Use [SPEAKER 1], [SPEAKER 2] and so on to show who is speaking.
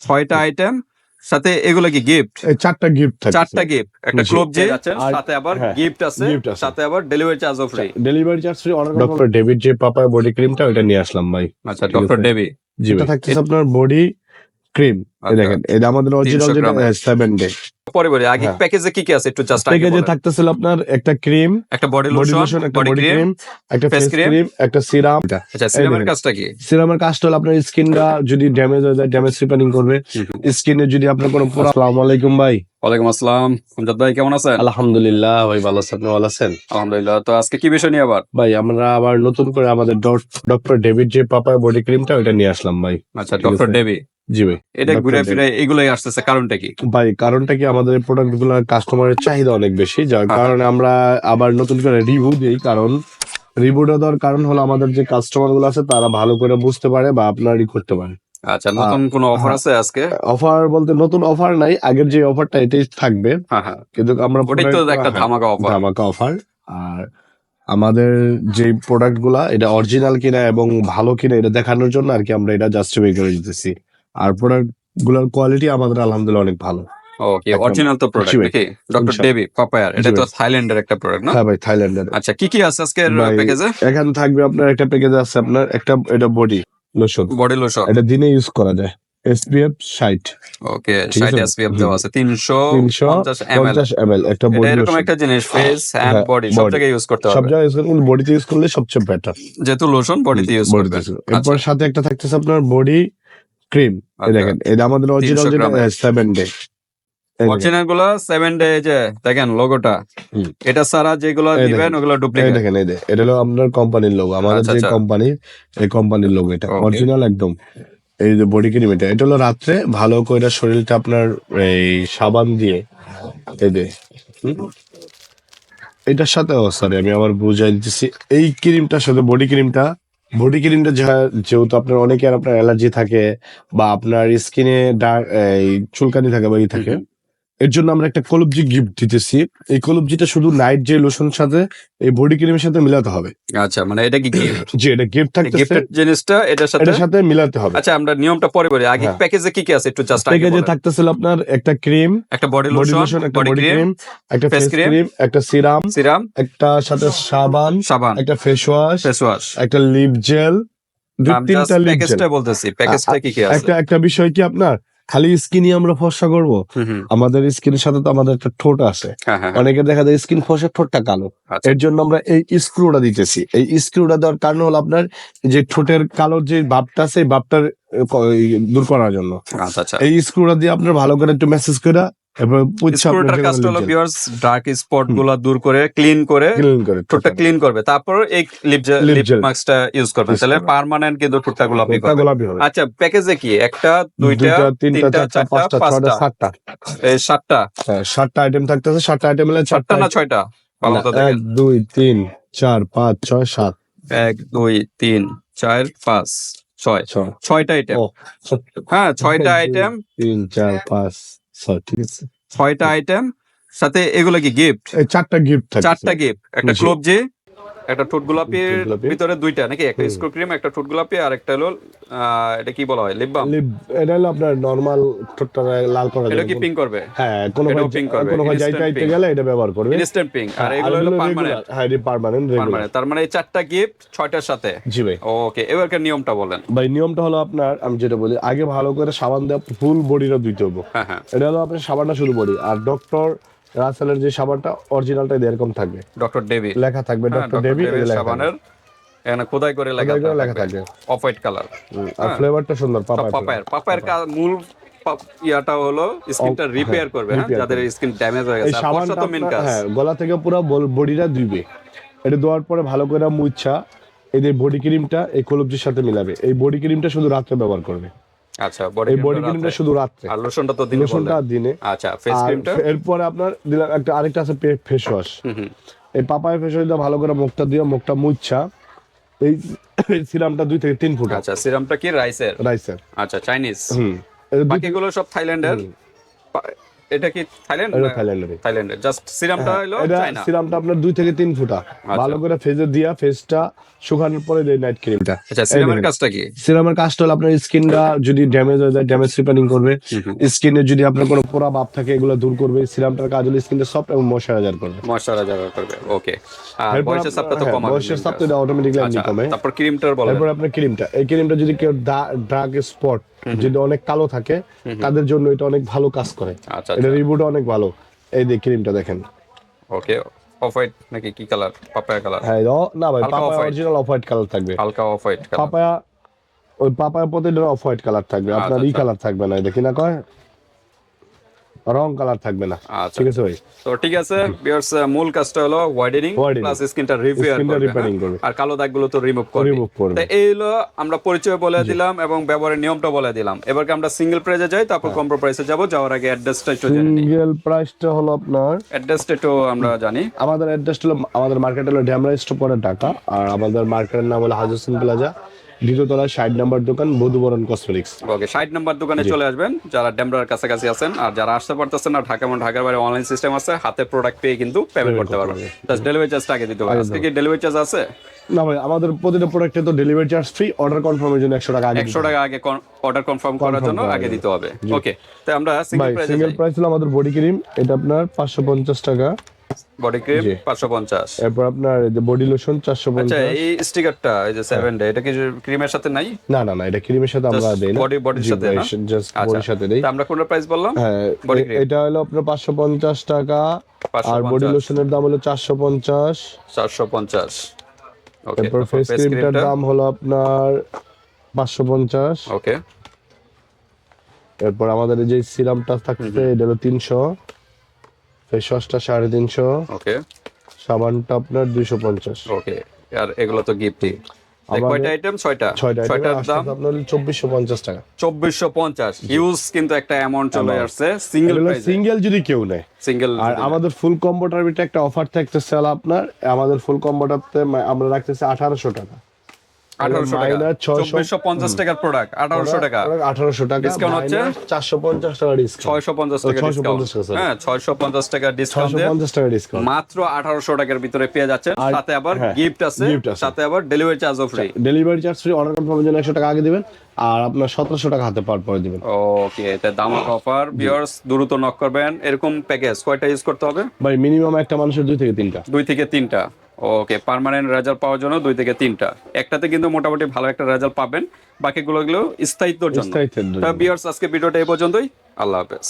[SPEAKER 1] ছয়টা আইটেম সাথে এগুলো কি গিফট
[SPEAKER 2] চারটা গিফট থাকে।
[SPEAKER 1] চারটা গিফট একটা ক্লোব যে যাচ্ছেন
[SPEAKER 2] আর-
[SPEAKER 1] সাথে আবার
[SPEAKER 2] হ্যাঁ,
[SPEAKER 1] গিফট আছে সাথে আবার ডেলিভারি চার্জও free
[SPEAKER 2] delivery charge free order doctor David যে পাপা বডি ক্রিমটা ওটা নিয়ে আসলাম ভাই।
[SPEAKER 1] আচ্ছা ডক্টর
[SPEAKER 2] জি এটা থাকতেছে আপনার বডি ক্রিম।
[SPEAKER 1] আচ্ছা।
[SPEAKER 2] দেখেন এটা আমাদের অরিজিনাল যেটা সেভেন ডে
[SPEAKER 1] পরে বলি আগে
[SPEAKER 2] হ্যাঁ।
[SPEAKER 1] প্যাকেজে কি কি আছে একটু জাস্ট আগে
[SPEAKER 2] প্যাকেজে থাকতেছিল আপনার একটা ক্রিম
[SPEAKER 1] একটা বডি লোশন
[SPEAKER 2] একটা
[SPEAKER 1] বডি ক্রিম
[SPEAKER 2] একটা ফেস ক্রিম একটা সিরাম
[SPEAKER 1] আচ্ছা সিরামের কাজটা কি?
[SPEAKER 2] সিরামের কাজটা হলো আপনার স্কিনটা যদি ড্যামেজ হয়ে যায় ড্যামেজ রিপেয়ারিং করবে। স্কিনে যদি আপনার কোনো পুরো আসসালামু আলাইকুম ভাই।
[SPEAKER 1] ওয়ালাইকুম আসসালাম। আমজাদ ভাই কেমন আছেন?
[SPEAKER 2] আলহামদুলিল্লাহ ভাই ভালো আছেন আপনি ভালো আছেন?
[SPEAKER 1] আলহামদুলিল্লাহ। তো আজকে কি বিষয় নিয়ে আবার?
[SPEAKER 2] ভাই আমরা আবার নতুন করে আমাদের ডক্টর ডেভিড যে পাপা বডি ক্রিমটা ওটা নিয়ে আসলাম ভাই।
[SPEAKER 1] আচ্ছা ডক্টর
[SPEAKER 2] আছে। জি ভাই।
[SPEAKER 1] এটা ঘুরে ফিরে এগুলোই আসতেছে কারণটা কি?
[SPEAKER 2] ভাই কারণটা কি? আমাদের প্রোডাক্টগুলো কাস্টমারের চাহিদা অনেক বেশি যার
[SPEAKER 1] হ্যাঁ।
[SPEAKER 2] কারণে আমরা আবার নতুন করে রিভিউ দিই কারণ রিভিউটা দেওয়ার কারণ হলো আমাদের যে কাস্টমারগুলো আছে তারা ভালো করে বুঝতে পারে বা আপনারই করতে পারে।
[SPEAKER 1] আচ্ছা নতুন কোনো অফার
[SPEAKER 2] হ্যাঁ।
[SPEAKER 1] আছে আজকে?
[SPEAKER 2] অফার বলতে নতুন অফার নাই আগের যে অফারটা এটাই থাকবে।
[SPEAKER 1] হ্যাঁ হ্যাঁ।
[SPEAKER 2] কিন্তু আমরা
[SPEAKER 1] ওটাই তো একটা ধামাকা অফার
[SPEAKER 2] ধামাকা অফার আর আমাদের যে প্রোডাক্টগুলা এটা অরিজিনাল কিনা এবং ভালো কিনা এটা দেখানোর জন্য আর কি আমরা এটা জাস্টিফাই করে দিতেছি। আর প্রোডাক্টগুলার কোয়ালিটি আমাদের আলহামদুলিল্লাহ অনেক ভালো।
[SPEAKER 1] ওকে। অরিজিনাল তো প্রোডাক্ট নাকি? ডক্টর পাপায়ার এটা তো থাইল্যান্ডের একটা প্রোডাক্ট না?
[SPEAKER 2] হ্যাঁ ভাই থাইল্যান্ডের
[SPEAKER 1] আচ্ছা কি কি আছে আজকের প্যাকেজে
[SPEAKER 2] এখানে থাকবে আপনার একটা প্যাকেজ আছে আপনার একটা এটা বডি লোশন
[SPEAKER 1] বডি লোশন
[SPEAKER 2] এটা দিনে ইউজ করা যায়। এসপিএফ ষাট।
[SPEAKER 1] ওকে
[SPEAKER 2] ঠিক
[SPEAKER 1] 60 এসপিএফ দেওয়া আছে 350
[SPEAKER 2] তিনশো
[SPEAKER 1] ml
[SPEAKER 2] পঞ্চাশ এম এল একটা বডি
[SPEAKER 1] এরকম একটা জিনিস ফেস এন্ড
[SPEAKER 2] হ্যাঁ,
[SPEAKER 1] বডি সব জায়গায় ইউজ করতে
[SPEAKER 2] সব জায়গায় ইউজ করলে বডিতে ইউজ করলে সবচেয়ে বেটার
[SPEAKER 1] যেহেতু লোশন বডিতে ইউজ আচ্ছা।
[SPEAKER 2] এরপর সাথে একটা থাকতেছে আপনার বডি ক্রিম।
[SPEAKER 1] আচ্ছা।
[SPEAKER 2] দেখেন এটা আমাদের অরিজিনাল যেটা সেভেন ডে
[SPEAKER 1] অরিজিনালগুলো 7 ডে যে দেখেন লোগোটা এটা ছাড়া যেগুলো দিবেন ওগুলো ডুপ্লিকেট
[SPEAKER 2] দেখেন এই এটা হলো আপনার কোম্পানির লোগো আমাদের
[SPEAKER 1] আচ্ছা,
[SPEAKER 2] যে
[SPEAKER 1] আচ্ছা।
[SPEAKER 2] কোম্পানি এই কোম্পানির লোগো এটা। অরিজিনাল একদম। এই যে বডি ক্রিম এটা। এটা হলো রাত্রে ভালো করে শরীরটা আপনার এই সাবান দিয়ে এই হুম? এটার সাথে সরি আমি আবার বুঝাই দিতেছি। এই ক্রিমটার সাথে বডি ক্রিমটা বডি ক্রিমটা যেহেতু আপনার অনেকের আপনার অ্যালার্জি থাকে বা আপনার স্কিনে ডার্ক এই চুলকানি থাকে বা ই থাকে এর জন্য আমরা একটা কলবজি গিফট দিতেছি। এই কলবজিটা শুধু নাইট যে লোশন সাথে এই বডি ক্রিমের সাথে মিলাতে হবে।
[SPEAKER 1] আচ্ছা মানে এটা কি গিফট
[SPEAKER 2] যে এটা গিফট থাকতেছে।
[SPEAKER 1] গিফটেড জিনিসটা এটার সাথে?
[SPEAKER 2] এটার সাথে মিলাতে হবে।
[SPEAKER 1] আচ্ছা আমরা নিয়মটা পরে বলি আগে। প্যাকেজে কি কি আছে একটু জাস্ট আগে
[SPEAKER 2] প্যাকেজে। থাকতেছিল আপনার একটা ক্রিম
[SPEAKER 1] একটা বডি লোশন
[SPEAKER 2] একটা
[SPEAKER 1] বডি ক্রিম
[SPEAKER 2] একটা ফেস ক্রিম একটা সিরাম
[SPEAKER 1] সিরাম
[SPEAKER 2] একটা সাথে সাবান
[SPEAKER 1] সাবান।
[SPEAKER 2] একটা ফেস ওয়াশ
[SPEAKER 1] ফেস ওয়াশ
[SPEAKER 2] একটা লিপ জেল দুই তিনটা লিপ জেল
[SPEAKER 1] প্যাকেজটা বলতেছি। প্যাকেজটা কি কি আছে?
[SPEAKER 2] একটা একটা বিষয় কি আপনার? খালি স্কিনই আমরা ফর্সা করব। আমাদের স্কিনের সাথে তো আমাদের একটা ঠোঁট আছে।
[SPEAKER 1] হ্যাঁ হ্যাঁ
[SPEAKER 2] অনেকে দেখা যায় স্কিন ফসে ঠোঁটটা কালো।
[SPEAKER 1] আচ্ছা।
[SPEAKER 2] এর জন্য আমরা এই স্ক্রুটা দিতেছি। এই স্ক্রুটা দেওয়ার কারণ হলো আপনার যে ঠোঁটের কালোর যে ভাবটা আছে এই ভাবটার দূর করার জন্য।
[SPEAKER 1] আচ্ছা আচ্ছা।
[SPEAKER 2] এই স্ক্রুটা দিয়ে আপনার ভালো করে একটু মেসেজ করে এবার পুচ্ছা
[SPEAKER 1] স্ক্রুটার কাজটা হলো ভিউয়ার্স ডার্ক স্পটগুলা দূর করে ক্লিন করে
[SPEAKER 2] ক্লিন করে
[SPEAKER 1] ঠোঁটটা ক্লিন করবে। তারপর এই লিপ লিপ মাস্কটা ইউজ
[SPEAKER 2] Use
[SPEAKER 1] তাহলে পার্মানেন্ট কিন্তু ঠোঁটটা গোলাপি
[SPEAKER 2] হবে।
[SPEAKER 1] আচ্ছা প্যাকেজে কি? একটা দুইটা
[SPEAKER 2] তিনটা চারটা পাঁচটা সাতটা।
[SPEAKER 1] এই সাতটা?
[SPEAKER 2] হ্যাঁ, সাতটা আইটেম থাকতেছে। সাতটা আইটেম হলে
[SPEAKER 1] সাতটা না ছয়টা?
[SPEAKER 2] এক দুই তিন চার পাঁচ ছয় সাত।
[SPEAKER 1] এক দুই তিন চার পাঁচ ছয়।
[SPEAKER 2] ছয়।
[SPEAKER 1] ছয়টা আইটেম হ্যাঁ ছয়টা আইটেম
[SPEAKER 2] তিন চার পাঁচ ঠিক আছে।
[SPEAKER 1] ছয়টা আইটেম সাথে এগুলো কি গিফট
[SPEAKER 2] চারটা গিফট
[SPEAKER 1] চারটা গিফট একটা। ক্লোব জি একটা ঠোঁট গোলাপির ভিতরে দুইটা নাকি একটা। স্ক্রু ক্রিম একটা ঠোঁট গোলাপি আর একটা হলো এটা কি বলা হয় লিপ বাম
[SPEAKER 2] এটা হলো আপনার নরমাল ঠোঁটটা লাল করা
[SPEAKER 1] এটা কি পিঙ্ক করবে?
[SPEAKER 2] হ্যাঁ কোনো ভাই
[SPEAKER 1] pink করবে,
[SPEAKER 2] কোনো ভাই যাইতে গেলে এটা ব্যবহার করবে।
[SPEAKER 1] ইনস্ট্যান্ট পিঙ্ক আর
[SPEAKER 2] আর
[SPEAKER 1] এগুলো হলো পার্মানেন্ট
[SPEAKER 2] হ্যাঁ পার্মানেন্ট রেগুলার
[SPEAKER 1] পার্মানেন্ট তার মানে এই চারটা গিফট ছয়টার সাথে?
[SPEAKER 2] জি ভাই।
[SPEAKER 1] ওকে এবারকার নিয়মটা বলেন?
[SPEAKER 2] ভাই নিয়মটা হলো আপনার আমি যেটা বলি আগে ভালো করে সাবান দেওয়া ফুল বডিটা ধুইতে হবে।
[SPEAKER 1] হ্যাঁ হ্যাঁ।
[SPEAKER 2] এটা হলো আপনার সাবানটা শুরু বডি আর ডক্টর রাসেলের যে সাবানটা অরিজিনালটা এরকম থাকবে।
[SPEAKER 1] ডক্টর ডেভি
[SPEAKER 2] লেখা থাকবে
[SPEAKER 1] হ্যাঁ
[SPEAKER 2] ডক্টর
[SPEAKER 1] ডক্টর
[SPEAKER 2] ডেভি
[SPEAKER 1] সাবানের এখানে খোদাই করে লেখা
[SPEAKER 2] লেখা লেখা
[SPEAKER 1] থাকবে।
[SPEAKER 2] থাকবে
[SPEAKER 1] অফ হোয়াইট কালার
[SPEAKER 2] আর
[SPEAKER 1] হ্যাঁ।
[SPEAKER 2] ফ্লেভারটা সুন্দর
[SPEAKER 1] সব
[SPEAKER 2] পাপায়া
[SPEAKER 1] পাপায়ের। পাপায়ের কা- মূল ইয়াটা হলো স্কিনটা
[SPEAKER 2] হ্যাঁ,
[SPEAKER 1] রিপেয়ার করবে হ্যাঁ যাদের স্কিন ড্যামেজ হয়ে গেছে। আর তো মেন কাজ।
[SPEAKER 2] হ্যাঁ গলা থেকে পুরো বডিটা ধুইবে। এটা দেওয়ার পরে ভালো করে মুচ্ছা এই যে বডি ক্রিমটা এই কলবজির সাথে মিলাবে। এই বডি ক্রিমটা শুধু রাত্রে ব্যবহার করবে।
[SPEAKER 1] আচ্ছা
[SPEAKER 2] এই বডি ক্রিমটা শুধু রাত্রে।
[SPEAKER 1] আর লোশনটা তো দিনে
[SPEAKER 2] লোশনটা দিনে।
[SPEAKER 1] আচ্ছা ফেস ক্রিমটা
[SPEAKER 2] এরপরে আপনার দিলাম একটা আরেকটা আছে ফেস ওয়াশ এই পাপায় ফেস ভালো করে মুখটা দিয়ে মুখটা মুচ্ছা। এই সিরামটা দুই থেকে তিন ফুট।
[SPEAKER 1] আচ্ছা সিরামটা কি রাইসের
[SPEAKER 2] রাইসের
[SPEAKER 1] আচ্ছা চাইনিজ বাকিগুলো সব থাইল্যান্ডের। এটা কি থাইল্যান্ড
[SPEAKER 2] এটা থাইল্যান্ডের
[SPEAKER 1] থাইল্যান্ডের জাস্ট সিরামটা হলো
[SPEAKER 2] এটা সিরামটা আপনার দুই থেকে তিন ফুটা। ভালো করে ফেজে দিয়া ফেজটা শুকানোর পরে দেয় নাইট ক্রিমটা
[SPEAKER 1] আচ্ছা সিরামের কাজটা কি?
[SPEAKER 2] সিরামের কাজটা হলো আপনার স্কিনটা যদি ড্যামেজ হয়ে যায় ড্যামেজ রিপেয়ারিং করবে। স্কিনে যদি আপনার কোনো পোড়া ভাব থাকে এগুলো দূর করবে। সিরামটার কাজ হলো স্কিনটা সফট এবং ময়শ্চারাইজার করবে।
[SPEAKER 1] ময়শ্চারাইজার করবে ওকে আর বয়সের
[SPEAKER 2] আপনার-
[SPEAKER 1] তো
[SPEAKER 2] হ্যাঁ,
[SPEAKER 1] কমাবে
[SPEAKER 2] অটোমেটিকলি এমনি
[SPEAKER 1] আচ্ছা
[SPEAKER 2] কমে।
[SPEAKER 1] তারপর ক্রিমটার বলে
[SPEAKER 2] এরপর আপনার ক্রিমটা এই ক্রিমটা যদি কেউ ডার্ক স্পট যদি অনেক কালো থাকে তাদের জন্য এটা অনেক ভালো কাজ করে।
[SPEAKER 1] আচ্ছা
[SPEAKER 2] এটা রিভিউটা অনেক ভালো। এই যে ক্রিমটা দেখেন।
[SPEAKER 1] ওকে অফ হোয়াইট নাকি কি কালার? Papaya colour?
[SPEAKER 2] হ্যাঁ না ভাই papaya original off white colour থাকবে।
[SPEAKER 1] হালকা অফ হোয়াইট কালার।
[SPEAKER 2] পাপায়া ওই পাপায়া প্রতিটা অফ হোয়াইট কালার থাকবে। আপনার ই
[SPEAKER 1] আচ্ছা।
[SPEAKER 2] কালার থাকবে না দেখি না কয়? রং কালার থাকবে না
[SPEAKER 1] আচ্ছা।
[SPEAKER 2] ঠিক আছে ভাই
[SPEAKER 1] তো ঠিক আছে ভিউয়ার্স মূল কাজটা হলো
[SPEAKER 2] Widening।
[SPEAKER 1] প্লাস স্কিনটা রিপেয়ার
[SPEAKER 2] টা
[SPEAKER 1] করবে। আর কালো দাগগুলো তো রিমুভ করবে
[SPEAKER 2] Remove করবে।
[SPEAKER 1] তো এই হলো আমরা পরিচয় বলে দিলাম এবং ব্যবহারের নিয়মটা বলে দিলাম এবারকে আমরা সিঙ্গেল প্রাইজে যাই তারপর। কম্প্রো প্রাইসে যাব যাওয়ার আগে অ্যাড্রেসটা একটু জেনে নিই
[SPEAKER 2] সিঙ্গেল প্রাইসটা হলো আপনার
[SPEAKER 1] অ্যাড্রেসটা একটু আমরা জানি
[SPEAKER 2] আমাদের অ্যাড্রেস হলো আমাদের মার্কেট হলো ড্যামরা স্টপরের ঢাকা আর আমাদের মার্কেটের নাম হলো হাজুসিন প্লাজা দ্বিতীয়তলা ষাট নাম্বার দোকান বধুবরণ কসমেটিক্স
[SPEAKER 1] ওকে ষাট নাম্বার দোকানে চলে আসবেন যারা ডেমরার কাছাকাছি আছেন আর যারা আসতে পারতেছেন না ঢাকা এবং ঢাকার বাইরে অনলাইন সিস্টেম আছে হাতে প্রোডাক্ট পেয়ে কিন্তু পেমেন্ট করতে পারবেন। জাস্ট ডেলিভারি চার্জটা আগে দিতে হবে। আজকে কি ডেলিভারি চার্জ আছে?
[SPEAKER 2] না ভাই আমাদের প্রতিটা প্রোডাক্টে তো ডেলিভারি চার্জ ফ্রি অর্ডার কনফার্মের জন্য একশো টাকা আগে
[SPEAKER 1] একশো টাকা আগে অর্ডার কনফার্ম করার জন্য আগে দিতে হবে। ওকে তো আমরা সিঙ্গেল প্রাইসে
[SPEAKER 2] সিঙ্গেল প্রাইস হলো আমাদের বডি ক্রিম এটা আপনার পাঁচশো পঞ্চাশ টাকা।
[SPEAKER 1] বডি ক্রিম 550
[SPEAKER 2] এরপর আপনার এই যে বডি লোশন 450
[SPEAKER 1] আচ্ছা এই স্টিকারটা এই যে 7 ডে এটা কি ক্রিমের সাথে নাই?
[SPEAKER 2] না না না এটা ক্রিমের সাথে আমরা দেই না।
[SPEAKER 1] বডি বডির সাথে না?
[SPEAKER 2] জাস্ট
[SPEAKER 1] আচ্ছা,
[SPEAKER 2] বডির সাথে দেই।
[SPEAKER 1] আমরা কোন প্রাইস বললাম?
[SPEAKER 2] হ্যাঁ, বডি
[SPEAKER 1] ক্রিম
[SPEAKER 2] এটা হলো আপনার 550 টাকা। আর বডি লোশনের দাম হলো
[SPEAKER 1] 450 450 ওকে
[SPEAKER 2] এরপর ফেস ক্রিমটার দাম হলো আপনার 550
[SPEAKER 1] ওকে
[SPEAKER 2] এরপর আমাদের যে সিরামটা থাকছে এটা হলো 300 ফেসওয়াশটা সাড়ে তিনশো।
[SPEAKER 1] ওকে।
[SPEAKER 2] সাবানটা আপনার দুইশো পঞ্চাশ।
[SPEAKER 1] ওকে আর এগুলো তো গিফটই কয়টা আইটেম ছয়টা।
[SPEAKER 2] আপনার চব্বিশশো পঞ্চাশ টাকা।
[SPEAKER 1] চব্বিশশো পঞ্চাশ। কিন্তু একটা অ্যামাউন্ট চলে আসছে। সিঙ্গেল
[SPEAKER 2] সিঙ্গেল যদি কেউ নেয়।
[SPEAKER 1] সিঙ্গেল
[SPEAKER 2] আমাদের ফুল কম্বোটার একটা অফার থাকছে আপনার আমাদের ফুল কম্বোটাতে আমরা রাখতেছি আঠারোশো টাকা।
[SPEAKER 1] টাকার প্রোডাক্ট আঠারোশো টাকা।
[SPEAKER 2] আঠারোশো টাকা
[SPEAKER 1] Discount হচ্ছে?
[SPEAKER 2] চারশো পঞ্চাশ টাকা ডিসকাউন্ট
[SPEAKER 1] ছয়শো পঞ্চাশ টাকা ডিসকাউন্ট হ্যাঁ ছয়শো পঞ্চাশ টাকা ডিসকাউন্ট
[SPEAKER 2] পঞ্চাশ টাকা ডিসকাউন্ট
[SPEAKER 1] মাত্র আঠারোশো টাকার ভিতরে পেয়ে যাচ্ছেন। সাথে আবার গিফট আছে। সাথে আবার ডেলিভারি চার্জও free
[SPEAKER 2] delivery charge free order কনফার্মের জন্য একশো টাকা আগে দিবেন। আর আপনার সতেরোশো টাকা হাতে পার পরে দিবেন।
[SPEAKER 1] ওকে দাম অফার ভিউয়ার্স দ্রুত নক করবেন। এরকম প্যাকেজ কয়টা ইউজ করতে হবে?
[SPEAKER 2] ভাই মিনিমাম একটা মানুষের দুই থেকে তিনটা।
[SPEAKER 1] দুই থেকে তিনটা। ওকে পারমানেন্ট রেজাল্ট পাওয়ার জন্য দুই থেকে তিনটা। একটাতে কিন্তু মোটামুটি ভালো একটা রেজাল্ট পাবেন বাকিগুলো গুলো
[SPEAKER 2] স্থায়িত্বের জন্য।
[SPEAKER 1] ভিউয়ার্স আজকে ভিডিওটা এই পর্যন্তই। আল্লাহ হাফেজ।